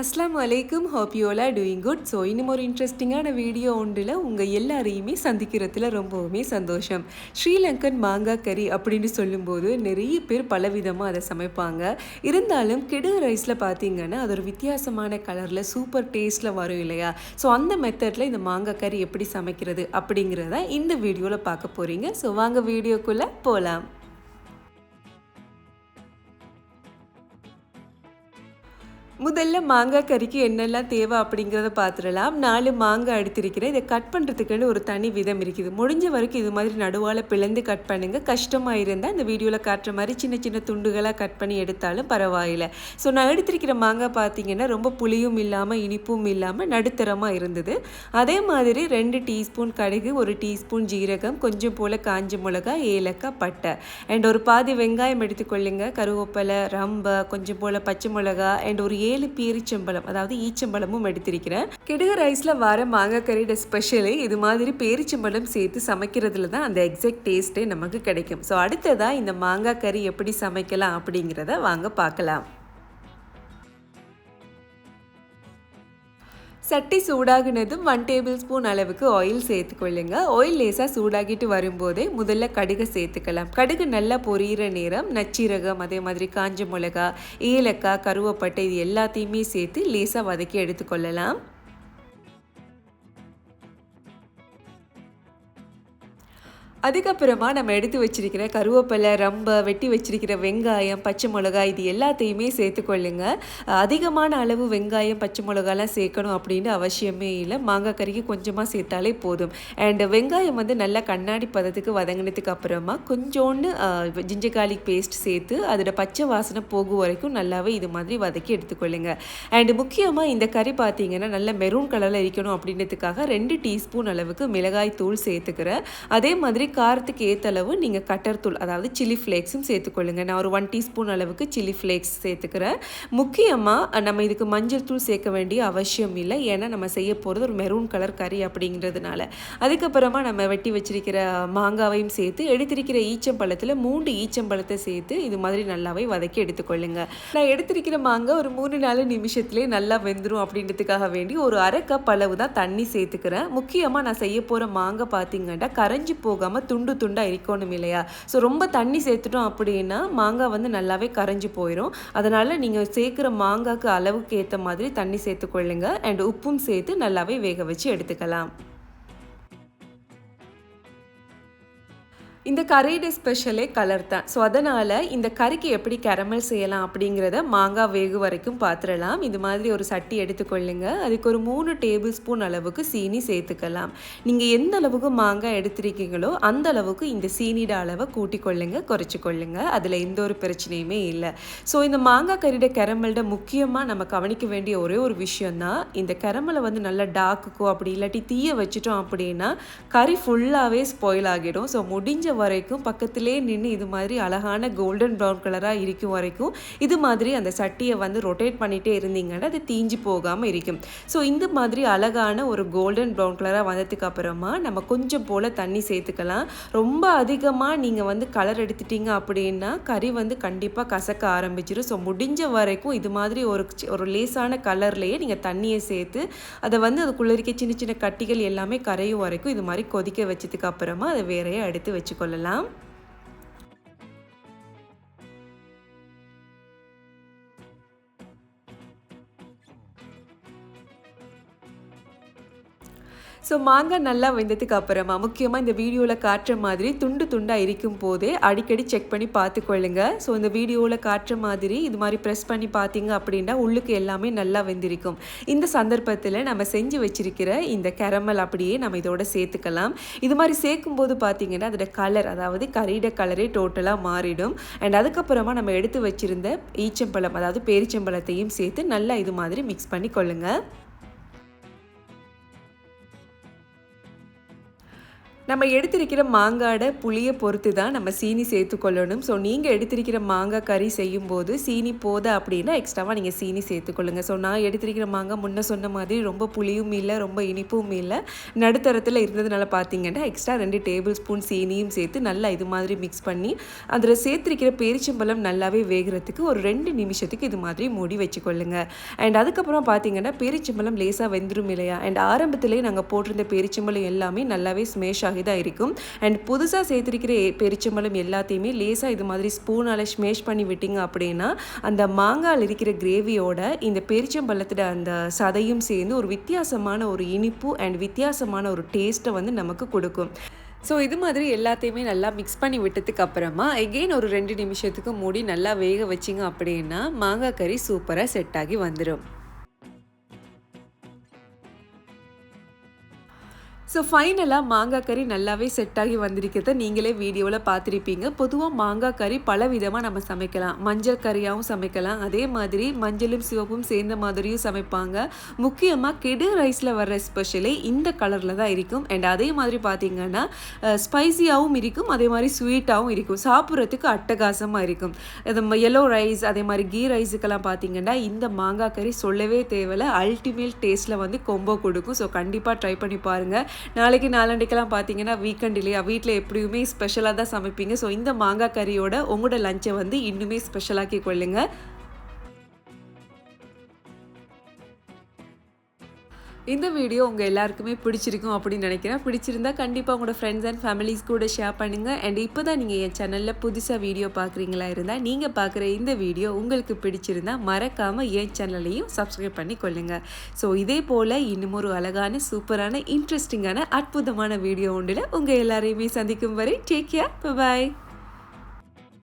அஸ்லாம் வலைக்கும் hope you all doing good so இன்னும் ஒரு இன்ட்ரெஸ்டிங்கான வீடியோ ஒன்றில் உங்கள் எல்லாரையுமே சந்திக்கிறதுல ரொம்பவுமே சந்தோஷம். ஸ்ரீலங்கன் மாங்காய் கறி அப்படின்னு சொல்லும்போது நிறைய பேர் பலவிதமாக அதை சமைப்பாங்க. இருந்தாலும் கெடு ரைஸில் பார்த்தீங்கன்னா அது ஒரு வித்தியாசமான கலரில் சூப்பர் டேஸ்ட்டில் வரும் இல்லையா? ஸோ அந்த மெத்தடில் இந்த மாங்காய் கறி எப்படி சமைக்கிறது அப்படிங்கிறத இந்த வீடியோவில் பார்க்க போகிறீங்க ஸோ வாங்க வீடியோக்குள்ளே போகலாம் முதல்ல மாங்காய் கறிக்கு என்னெல்லாம் தேவை அப்படிங்கிறத பார்த்துடலாம். நாலு மாங்காய் எடுத்திருக்கிறேன். இதை கட் பண்ணுறதுக்குன்னு ஒரு தனி விதம் இருக்குது. முடிஞ்ச வரைக்கும் இது மாதிரி நடுவால் பிளந்து கட் பண்ணுங்கள் கஷ்டமாக இருந்தால் இந்த வீடியோவில் காட்டுற மாதிரி சின்ன சின்ன துண்டுகளாக கட் பண்ணி எடுத்தாலும் பரவாயில்லை. ஸோ நான் எடுத்திருக்கிற மாங்காய் பார்த்தீங்கன்னா ரொம்ப புளியும் இல்லாமல் இனிப்பும் இல்லாமல் நடுத்தரமாக இருந்தது. அதே மாதிரி ரெண்டு டீஸ்பூன் கடுகு ஒரு டீஸ்பூன் ஜீரகம் கொஞ்சம் போல் காஞ்ச மிளகாய் ஏலக்காய் பட்டை. அண்ட் ஒரு பாதி வெங்காயம் எடுத்துக்கொள்ளுங்க. கருவேப்பிலை ரம்பை கொஞ்சம் போல் பச்சை மிளகாய் அண்ட் ஒரு ஏழு பேரிச்சம்பழம் அதாவது ஈச்சம்பழமும் எடுத்திருக்கிறேன். கிடுகு ரைஸில் வர மாங்காய் கறியோட ஸ்பெஷலு இது மாதிரி பேரிச்சம்பழம் சேர்த்து சமைக்கிறதுல தான் அந்த எக்ஸாக்ட் டேஸ்ட்டே நமக்கு கிடைக்கும். ஸோ அடுத்ததாக இந்த மாங்காய் கறி எப்படி சமைக்கலாம் அப்படிங்கிறத வாங்க பார்க்கலாம். சட்டி சூடாகினதும் ஒன் டேபிள் ஸ்பூன் அளவுக்கு ஆயில் சேர்த்துக்கொள்ளுங்க. ஆயில் லேசாக சூடாகிட்டு வரும்போதே முதல்ல கடுகை சேர்த்துக்கலாம். கடுகு நல்லா பொரியிற நேரம் நச்சீரகம் அதே மாதிரி காஞ்ச மிளகா ஏலக்காய் கருவேப்பட்டை இது எல்லாத்தையுமே சேர்த்து லேசாக வதக்கி எடுத்துக்கொள்ளலாம். அதுக்கப்புறமா நம்ம எடுத்து வச்சிருக்கிற கருவேப்பிலை ரம்பை வெட்டி வச்சிருக்கிற வெங்காயம் பச்சை மிளகாய் இது எல்லாத்தையுமே சேர்த்துக்கொள்ளுங்க. அதிகமான அளவு வெங்காயம் பச்சை மிளகாலாம் சேர்க்கணும் அப்படின்னு அவசியமே இல்லை. மாங்காய் கறிக்கு கொஞ்சமாக சேர்த்தாலே போதும். அண்ட் வெங்காயம் வந்து நல்லா கண்ணாடி பதத்துக்கு வதங்கினதுக்கு அப்புறமா கொஞ்சோண்டு ஜிஞ்சர் கார்லிக் பேஸ்ட் சேர்த்து அதோட பச்சை வாசனை போகும் வரைக்கும் நல்லாவே இது மாதிரி வதக்கி எடுத்துக்கொள்ளுங்க. அண்ட் முக்கியமாக இந்த கறி பார்த்தீங்கன்னா நல்ல மெரூன் கலரில் இருக்கணும் அப்படின்றதுக்காக ரெண்டு டீஸ்பூன் அளவுக்கு மிளகாய் தூள் சேர்த்துக்கிறேன். அதே மாதிரி காரத்துக்கு ஏற்ற அளவு நீங்கள் கட்டர் தூள் அதாவது சில்லி ஃப்ளேக்ஸும் சேர்த்துக்கொள்ளுங்க. நான் ஒரு ஒன் டீஸ்பூன் அளவுக்கு சில்லி ஃப்ளேக்ஸ் சேர்த்துக்கிறேன். முக்கியமாக நம்ம இதுக்கு மஞ்சள் தூள் சேர்க்க வேண்டிய அவசியம் இல்லை. ஏன்னா நம்ம செய்ய போகிறது ஒரு மெரூன் கலர் கறி அப்படிங்கிறதுனால. அதுக்கப்புறமா நம்ம வெட்டி வச்சிருக்கிற மாங்காவையும் சேர்த்து எடுத்திருக்கிற ஈச்சம்பழத்தில் மூன்று ஈச்சம்பழத்தை சேர்த்து இது மாதிரி நல்லாவே வதக்கி எடுத்துக்கொள்ளுங்க. நான் எடுத்திருக்கிற மாங்காய் ஒரு மூணு நாலு நிமிஷத்துலேயே நல்லா வெந்துடும் அப்படின்றதுக்காக வேண்டி ஒரு அரை கப் அளவு தான் தண்ணி சேர்த்துக்கிறேன். முக்கியமாக நான் செய்ய போகிற மாங்காய் பார்த்தீங்கன்னா கரைஞ்சி போகாமல் துண்டு துண்டாக இருக்கணும் இல்லையா? ஸோ ரொம்ப தண்ணி சேர்த்துட்டோம் அப்படின்னா மாங்காய் வந்து நல்லாவே கரைஞ்சி போயிடும் அதனால் நீங்கள் சேர்க்குற மாங்காய்க்கு அளவுக்கு ஏற்ற மாதிரி தண்ணி சேர்த்துக்கொள்ளுங்க. அண்ட் உப்பும் சேர்த்து நல்லாவே வேக வச்சு எடுத்துக்கலாம். இந்த கரையுடைய ஸ்பெஷலே கலர் தான் ஸோ அதனால் இந்த கறிக்கு எப்படி கேரமல் செய்யலாம் அப்படிங்கிறத மாங்காய் வேகு வரைக்கும் பார்த்துடலாம் இது மாதிரி ஒரு சட்டி எடுத்துக்கொள்ளுங்க அதுக்கு ஒரு மூணு டேபிள் ஸ்பூன் அளவுக்கு சீனி சேர்த்துக்கலாம். நீங்கள் எந்த அளவுக்கு மாங்காய் எடுத்துருக்கீங்களோ அந்த அளவுக்கு இந்த சீனியோட அளவை கூட்டி கொள்ளுங்க குறைச்சி கொள்ளுங்க. அதில் எந்த ஒரு பிரச்சனையுமே இல்லை. ஸோ இந்த மாங்காய் கறியோட கேரமல்ட முக்கியமாக நம்ம கவனிக்க வேண்டிய ஒரே ஒரு விஷயந்தான் இந்த கேரமலை வந்து நல்லா டாக்குக்கோ அப்படி இல்லாட்டி தீய வச்சுட்டோம் அப்படின்னா கறி ஃபுல்லாகவே ஸ்பாயில் ஆகிடும். ஸோ முடிஞ்ச வரைக்கும் பக்கத்திலே நின்று இது மாதிரி அழகான கோல்டன் ப்ரௌன் கலராக இருக்கும் வரைக்கும் இது மாதிரி அந்த சட்டியை வந்து ரொட்டேட் பண்ணிகிட்டே இருந்தீங்கன்னா அது தீஞ்சு போகாமல் இருக்கும். ஸோ இந்த மாதிரி அழகான ஒரு கோல்டன் ப்ரௌன் கலராக வந்ததுக்கு அப்புறமா நம்ம கொஞ்சம் போல் தண்ணி சேர்த்துக்கலாம். ரொம்ப அதிகமாக நீங்கள் வந்து கலர் எடுத்துட்டீங்க அப்படின்னா கறி வந்து கண்டிப்பாக கசக்க ஆரம்பிச்சிடும் ஸோ முடிஞ்ச வரைக்கும் இது மாதிரி ஒரு ஒரு லேசான கலர்லேயே நீங்கள் தண்ணியை சேர்த்து அதை வந்து அதுக்குள்ளே இருக்க சின்ன சின்ன கட்டிகள் எல்லாமே கரையும் வரைக்கும் இது மாதிரி கொதிக்க வச்சதுக்கு அப்புறமா அதை வேறையே எடுத்து con la LAM ஸோ மாங்காய் நல்லா வெந்ததுக்கு அப்புறமா முக்கியமாக இந்த வீடியோவில் காட்டுற மாதிரி துண்டு துண்டாக இருக்கும் போதே அடிக்கடி செக் பண்ணி பார்த்துக்கொள்ளுங்க. ஸோ இந்த வீடியோவில் காட்டுற மாதிரி இது மாதிரி ப்ரெஸ் பண்ணி பார்த்தீங்க அப்படின்னா உள்ளுக்கு எல்லாமே நல்லா வெந்திருக்கும். இந்த சந்தர்ப்பத்தில் நம்ம செஞ்சு வச்சிருக்கிற இந்த கரமல் அப்படியே நம்ம இதோட சேர்த்துக்கலாம். இது மாதிரி சேர்க்கும் போது பார்த்தீங்கன்னா அதோட கலர் அதாவது கறியிட கலரே டோட்டலாக மாறிடும். அண்ட் அதுக்கப்புறமா நம்ம எடுத்து வச்சிருந்த ஈச்சம்பழம் அதாவது பேரிச்சம்பழத்தையும் சேர்த்து நல்லா இது மாதிரி மிக்ஸ் பண்ணி கொள்ளுங்கள் நம்ம எடுத்திருக்கிற மாங்காட புளியை பொறுத்து தான் நம்ம சீனி சேர்த்துக்கொள்ளணும் ஸோ நீங்கள் எடுத்திருக்கிற மாங்காய் கறி செய்யும்போது சீனி போத அப்படின்னா எக்ஸ்ட்ராவாக நீங்கள் சீனி சேர்த்துக்கொள்ளுங்க ஸோ நான் எடுத்திருக்கிற மாங்காய் முன்ன சொன்ன மாதிரி ரொம்ப புளியும் இல்லை ரொம்ப இனிப்பும் இல்லை. நடுத்தரத்தில் இருந்ததுனால பார்த்தீங்கன்னா எக்ஸ்ட்ரா ரெண்டு டேபிள் ஸ்பூன் சீனியும் சேர்த்து நல்லா இது மாதிரி மிக்ஸ் பண்ணி அதில் சேர்த்திருக்கிற பேரிச்சம்பழம் நல்லாவே வேகிறதுக்கு ஒரு ரெண்டு நிமிஷத்துக்கு இது மாதிரி மூடி வச்சுக்கொள்ளுங்க அண்ட் அதுக்கப்புறம் பார்த்தீங்கன்னா பேரிச்சம்பழம் லேசாக வெந்துடும் இல்லையா? அண்ட் ஆரம்பத்திலே நாங்கள் போட்டிருந்த பேரிச்சம்பழம் எல்லாமே நல்லாவே ஸ்மேஷ் ஆகி தான் இருக்கும். அண்ட் புதுசாக சேர்த்துருக்கிற பெரிச்சம்பழம் எல்லாத்தையுமே லேசாக இது மாதிரி ஸ்பூனால் ஸ்மேஷ் பண்ணி விட்டீங்க அப்படின்னா அந்த மாங்காயில் இருக்கிற கிரேவியோட இந்த பெரிச்சம்பழத்தோட அந்த சதையும் சேர்ந்து ஒரு வித்தியாசமான ஒரு இனிப்பு அண்ட் வித்தியாசமான ஒரு டேஸ்ட்டை வந்து நமக்கு கொடுக்கும். ஸோ இது மாதிரி எல்லாத்தையுமே நல்லா மிக்ஸ் பண்ணி விட்டதுக்கு அப்புறமா எகெயின் ஒரு ரெண்டு நிமிஷத்துக்கு மூடி நல்லா வேக வச்சிங்க அப்படின்னா மாங்காய் கறி சூப்பராக செட் ஆகி வந்துடும் ஸோ ஃபைனலாக மாங்காய் கறி நல்லாவே செட் ஆகி வந்திருக்கிறத நீங்களே வீடியோவில் பார்த்துருப்பீங்க. பொதுவாக மாங்காய் கறி பல விதமாக நம்ம சமைக்கலாம். மஞ்சள் கறியாகவும் சமைக்கலாம். அதே மாதிரி மஞ்சளும் சிவப்பும் சேர்ந்த மாதிரியும் சமைப்பாங்க. முக்கியமாக கெடு ரைஸில் வர்ற ஸ்பெஷலே இந்த கலரில் தான் இருக்கும். அண்ட் அதே மாதிரி பார்த்தீங்கன்னா ஸ்பைசியாகவும் இருக்கும். அதே மாதிரி ஸ்வீட்டாகவும் இருக்கும். சாப்பிட்றதுக்கு அட்டகாசமாக இருக்கும். இது எல்லோ ரைஸ் அதே மாதிரி கீ ரைஸுக்கெல்லாம் பார்த்தீங்கன்னா இந்த மாங்காய் கறி சொல்லவே தேவையில்ல. அல்டிமேட் டேஸ்ட்டில் வந்து கொம்போ கொடுக்கும். ஸோ கண்டிப்பாக ட்ரை பண்ணி பாருங்கள் நாளைக்கு நாளண்டைக்கெல்லாம் பார்த்தீங்கன்னா வீக்கெண்ட் இல்லையா? வீட்டில் எப்படியுமே ஸ்பெஷலாக தான் சமைப்பீங்க. ஸோ இந்த மாங்காய் கறியோட உங்களோட லஞ்சை வந்து இன்னுமே ஸ்பெஷலாக்கி கொள்ளுங்க. இந்த வீடியோ உங்கள் எல்லாருக்குமே பிடிச்சிருக்கும் அப்படின்னு நினைக்கிறேன். பிடிச்சிருந்தா கண்டிப்பாக உங்களோட ஃப்ரெண்ட்ஸ் அண்ட் ஃபேமிலிஸ் கூட ஷேர் பண்ணுங்கள் அண்ட் இப்போ தான் நீங்கள் என் சேனலில் புதுசாக வீடியோ பார்க்குறீங்களா இருந்தால் நீங்கள் பார்க்குற இந்த வீடியோ உங்களுக்கு பிடிச்சிருந்தா மறக்காமல் என் சேனலையும் சப்ஸ்கிரைப் பண்ணி கொள்ளுங்கள் ஸோ இதே போல் இன்னும் ஒரு அழகான சூப்பரான இன்ட்ரெஸ்டிங்கான அற்புதமான வீடியோ ஒன்றில் உங்கள் எல்லாரையுமே சந்திக்கும் வரை டேக் கேர் பாய்